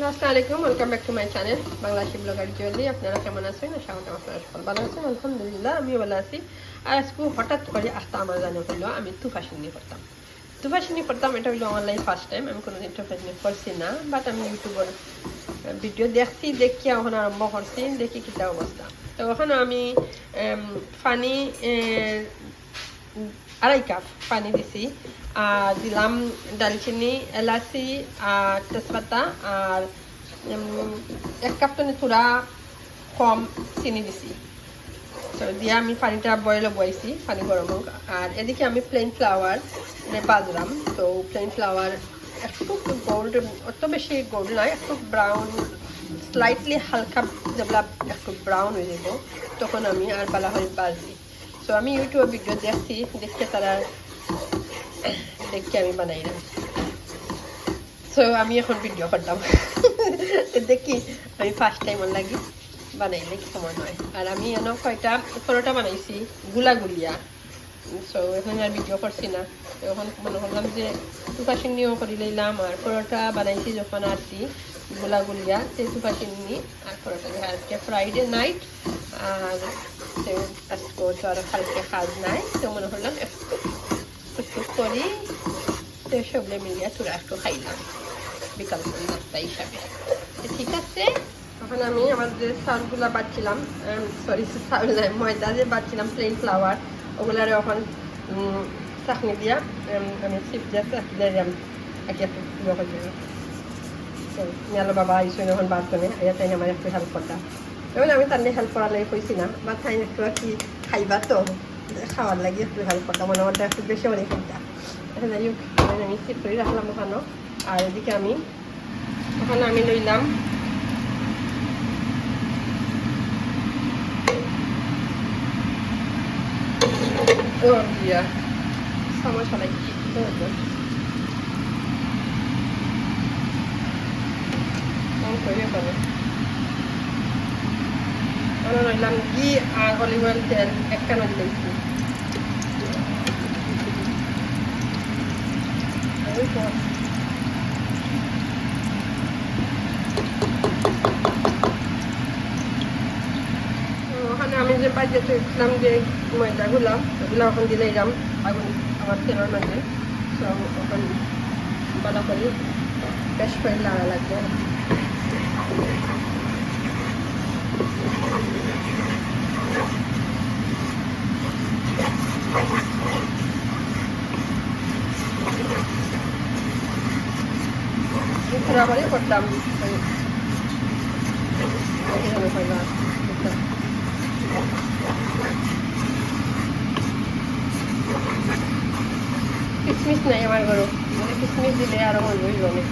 আলাইকুম welcome back to my channel Bangladeshi blogger Jueli আপনারা কেমন আছেন? আশা করি আপনারা আমিও ভালো আছি। আর আজকে হঠাৎ করে আসতে আমার জানা হলো আমি তুফাসিনী করতাম তুফাসিনী করতাম এটা হলো লাইফ ফার্স্ট টাইম আমি কোনোদিন তুফাসিনী করছি না বাট আমি ইউটিউবের ভিডিও দেখছি দেখি এখন আরম্ভ করছি দেখি কিতা অবস্থা। তো ওখানে আমি এ, আড়াই কাপ পানি দিছি, আর দিলাম ডালচিনি, এলাচি, আর তেজপাতা, আর এক কাপ টনে থোড়া কম চিনি দিছি। তো দিয়ে আমি পানিটা বয়েলে বয়েছি পানি গরম হোক। আর এদিকে আমি প্লেন ফ্লাওয়ার বাজলাম তো প্লেন ফ্লাওয়ার একটু গোল্ড অত বেশি গোল্ড নয় একটু ব্রাউন স্লাইটলি হালকা যেগুলা একটু ব্রাউন হয়ে যাব তখন আমি আর বালা হয়ে বাজি। তো আমি ইউটিউবে ভিডিও দেখছি, দেখে তারা, দেখে আমি বানাই না। তো আমি এখন ভিডিও করতাম। দেখি, আমি ফার্স্ট টাইম লাগি বানাইলে কি সময় নয় আর আমি এনে কয়টা, পরোটা বানাইছি, গুলাগুলিয়া। সো এখন আর ভিডিও করছি না। এখন মনে করলাম যে তুকাশিনিও করে লইলাম, আর পরোটা বানাইছি যখন আসছি গুলাগুলিয়া, সেই তুকাশিনি আর পরোটা। আজকে ফ্রাইডে নাইট আর আজকে তো আর কালকে কাজ নাই, তো মনে করলাম একটু একটু করি। তো সবলে মিলিয়ে তোরা একটু খাইলাম, বিকাল নাস্তা হিসাবে। ঠিক আছে তখন আমি আমার যে চাউলগুলো বাচ্ছিলাম সরি চাউল ময়দা যে বাচ্ছিলাম প্লেন ফ্লাওয়ার ওগুলার এখন চাটনি দিয়া আমি চিপ দিয়া চাটনি দিয়া তো বাবা আইসো এখন বাদ করে তাই আমার একটু হেল্প করতাম। এবার আমি তার হেল্প করার লাগে কইছি না। বা তাই একটু আর কি খাইবা তো, খাওয়ার লাগে একটু হেল্প করতাম মনে আমার একটু বেশি অনেক চিন্তা যাই হোক আমি চিপ করে রাখলাম ওখানে। আর এদিকে আমি, ওখানে আমি লইলাম। করে পাবে আমরা রইলাম ঘি ওখানে আমি যে বাজে দেখলাম যে ময়দাগুলো, ওগুলো এখন দিলে যাম। আগুন আমার তেলের মাঝে। তো ওখান ভালো করে বেশ করে লাগা লাগবে। ওইখানে কয়লা করতাম। কিসমিস নাই আমার ঘরে মানে কিসমিস দিলে আরও মন হইল অনেক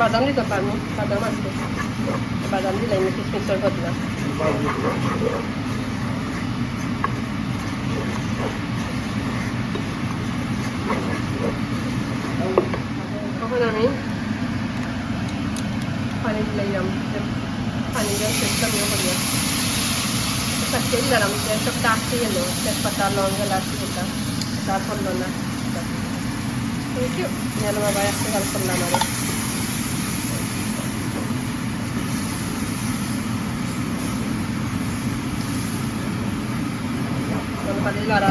বাদাম দিতে পারব, বাদাম আছে। বাদাম দিলে কিসমিসের বদলা তখন আমি পানি দিলাম পানি দিয়ে সেটাম ইয়ে করিয়া চারটে দিলাম সব টাকতে গেল তেজপাতা লং এলাচি ওটা তার করল না থ্যাংক ইউ গেল বাবা একটা হেল্প করলাম আরও খালি লাড়া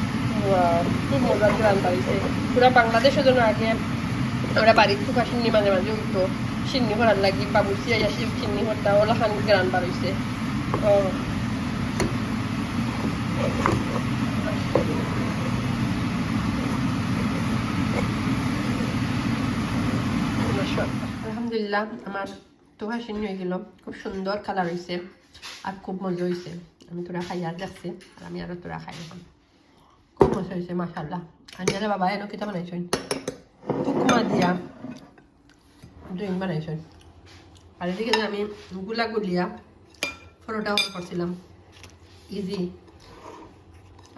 পুরা বাংলাদেশের জন্য আগে বাড়ির সিন্নি মাঝে মাঝে উঠতো। সিন্নি ভরার লাগি বাবুসি আইয়া সিন্নি ভরতা ওলা খান গ্রান বাড়িছে ও। আলহামদুলিল্লাহ, আমার তোহা সিন্নি হয়ে গেল। খুব সুন্দর কালার হয়েছে আর খুব মজা হয়েছে আমি তোরা খাই আর যাচ্ছি, আর আমি আরও তোরা খাই এখন মজা হয়েছে মাসাল্লাহ আর নিয়ে বাবা এনো কিতা বানাইছেন উপমা দিয়া ড্রিঙ্ক বানাইছেন আর এদিকে আমি গুলা গুলিয়া ফটোটা করছিলাম ইজি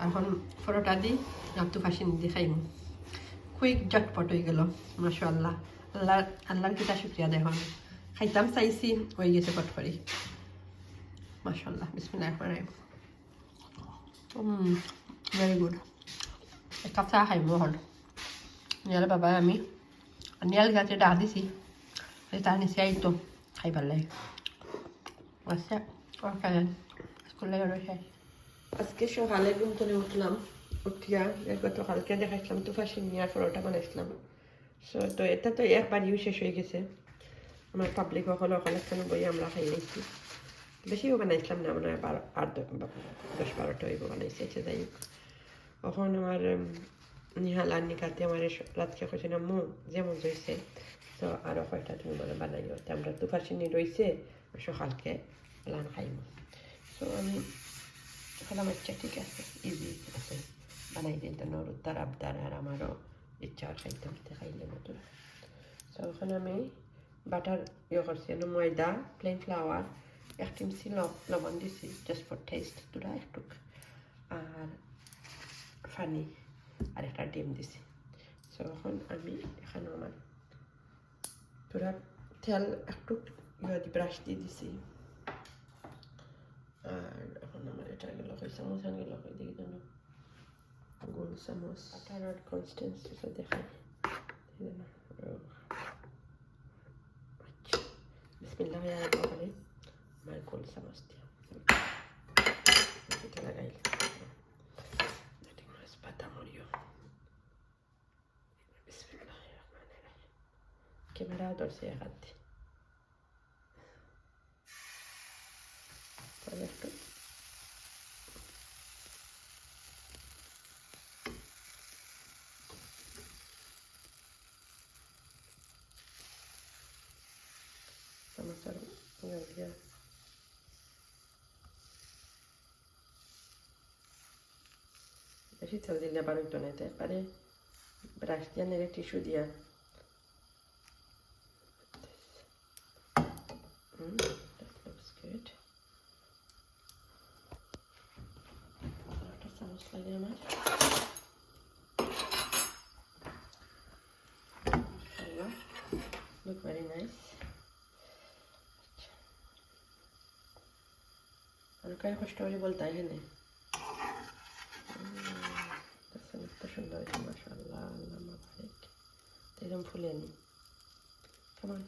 এখন ফটোটা দিই নামতো ফাঁসি দিয়ে খাইম কুইক জটপট হয়ে গেল মাসা আল্লাহ আল্লাহ আল্লাহর কিতা শুক্রিয়া দেখুন খাইতাম চাইছি হয়ে গেছে পট করে মাসাল্লাহ বিসমিল্লাহ ভেরি গুড এক কাপ চা খাইব হল নিয়াল বাবা আমি নিয়াল গাছে ডাক দিছি তার নিচে আইতো ভালো লাগে আচ্ছা স্কুলে রয়েছে আজকে সকালে ঘুম থেকে উঠলাম। উঠিয়া গতকালকে দেখাইছিলাম তুফাসি নিয়ার পরোটা বানাইছিলাম। সো তো এটা তো একবারই শেষ হয়ে গেছে। আমার পাবলিক সকলে ওখানে বই আমরা খাই নিয়েছি বেশিও বানাইছিলাম না মানে বারো আট দশ বারোটা বানাইছি আচ্ছা যাই হোক। তখন আমার নিহাল আর নিকাতে আমার রাতকে কইছে না মু যেমন হয়েছে, তো আরও কয়টা তুমি মানে বানাইও তো আমরা তুফাসিনি রয়েছে সকালকে লান খাইব সো আমি খেলাম আচ্ছা ঠিক আছে ইজি আছে। বানাই দিন তো, নরুদ তার আবদার, আর আমারও ইচ্ছা আর খাইতে খাইতে খাইলে মতো। তো ওখানে আমি বাটার ইয়ে করছি মানে ময়দা প্লেন ফ্লাওয়ার এক চিমচি লবণ দিছি জাস্ট ফর টেস্ট তোরা একটু আর ফানি আর একটা ডিম দিছি। সো এখন আমি এখানে আমার তোরা তেল একটু ব্রাশ দিয়ে দিছি। আর এখন আমার এটা গেল কই চামচ আন গেল কই দেখি জানো। গোল চামচ। আটার কনসিস্টেন্সিটা দেখাই। বিসমিল্লাহ আমার গোল চামচ দিয়া। এটা লাগাইলে ক্যামেরা ধরছে এক হাত দিয়ে পরে একটু চামচার দিয়া বেশি তেল দিলে আবার উঠতো না একবারে ব্রাশ দিয়া নেড়ে টিস্যু দিয়া একটা লাগে আমার look very nice. আর কষ্ট করে বলতে এত সুন্দর হয়েছে মাসাল্লাহ আল্লাহ মাফিক এরকম ফুলেনি কেমন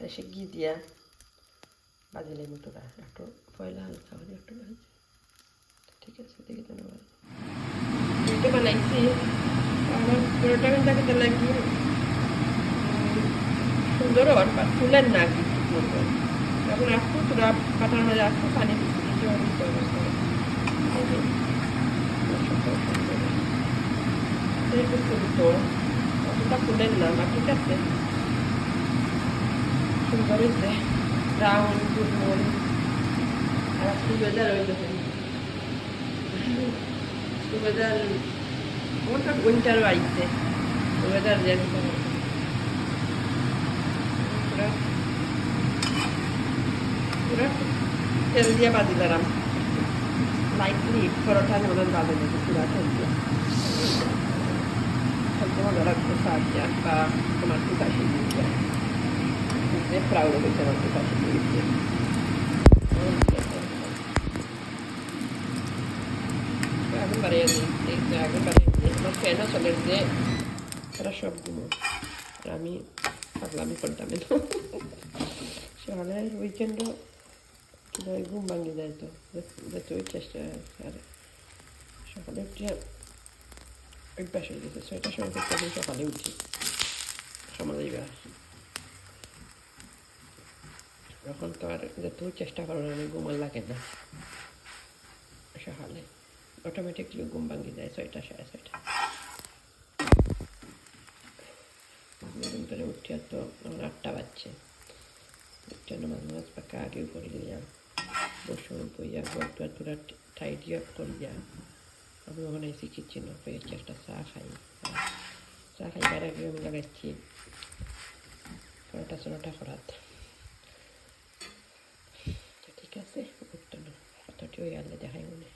এসে ঘি দিয়া বাজিলে মতোটা একটু পয়লা হালকা হলে একটু ভাজি ঠিক আছে দেখে ধন্যবাদ এটা বানাইছি। আমার পুরোটা কিন্তু খেতে লাগি সুন্দর আর ফুলের না এখন একটু তোরা পাটার মাঝে একটু পানি বাকি আছে সুন্দর হয়েছে। ব্রাউন গুলমল আর আজকে ওয়েদার ওই দেখুন ওয়েদার ওটা উইন্টারও আইছে ওয়েদার যেন পুরা পুরা তেল দিয়ে বাজি দাঁড়াম লাইটলি পরোটা মতন বাজে দেখি পুরা তেল দিয়ে খেলতে মজা লাগছে শাক বা তোমার টুকাশি দিয়ে è proud che te non ti faccio più এখন চলে যে এরা সব ঘুমো আর আমি পাগলামি করতাম সকালে উইকেন্ডও কীভাবে ঘুম ভাঙে যায় তো যতই চেষ্টা আর সকালে উঠে অভ্যাস হয়ে গেছে ছয়টার সময় থেকে সকালে উঠি সমাজ এখন তো আর যত চেষ্টা করো না ঘুমার লাগে না অটোমেটিকলি ঘুম ভাঙি যায় ছয়টা, সাড়ে ছয়টা। করে উঠিয়া তো আটটা বাজছে। উঠে নামাজ নামাজ পাকা আগেও করিয়া বসুন বইয়া দুয়ার তুরা আপ করিয়া আমি ওখানে এসে কিচেন পেয়ে একটা চা খাই। চা খাইবার আগে আমি লাগাচ্ছি পরোটা চরোটা করাত ঠিক আছে, উঠতো না। ওই আনলে দেখাই মনে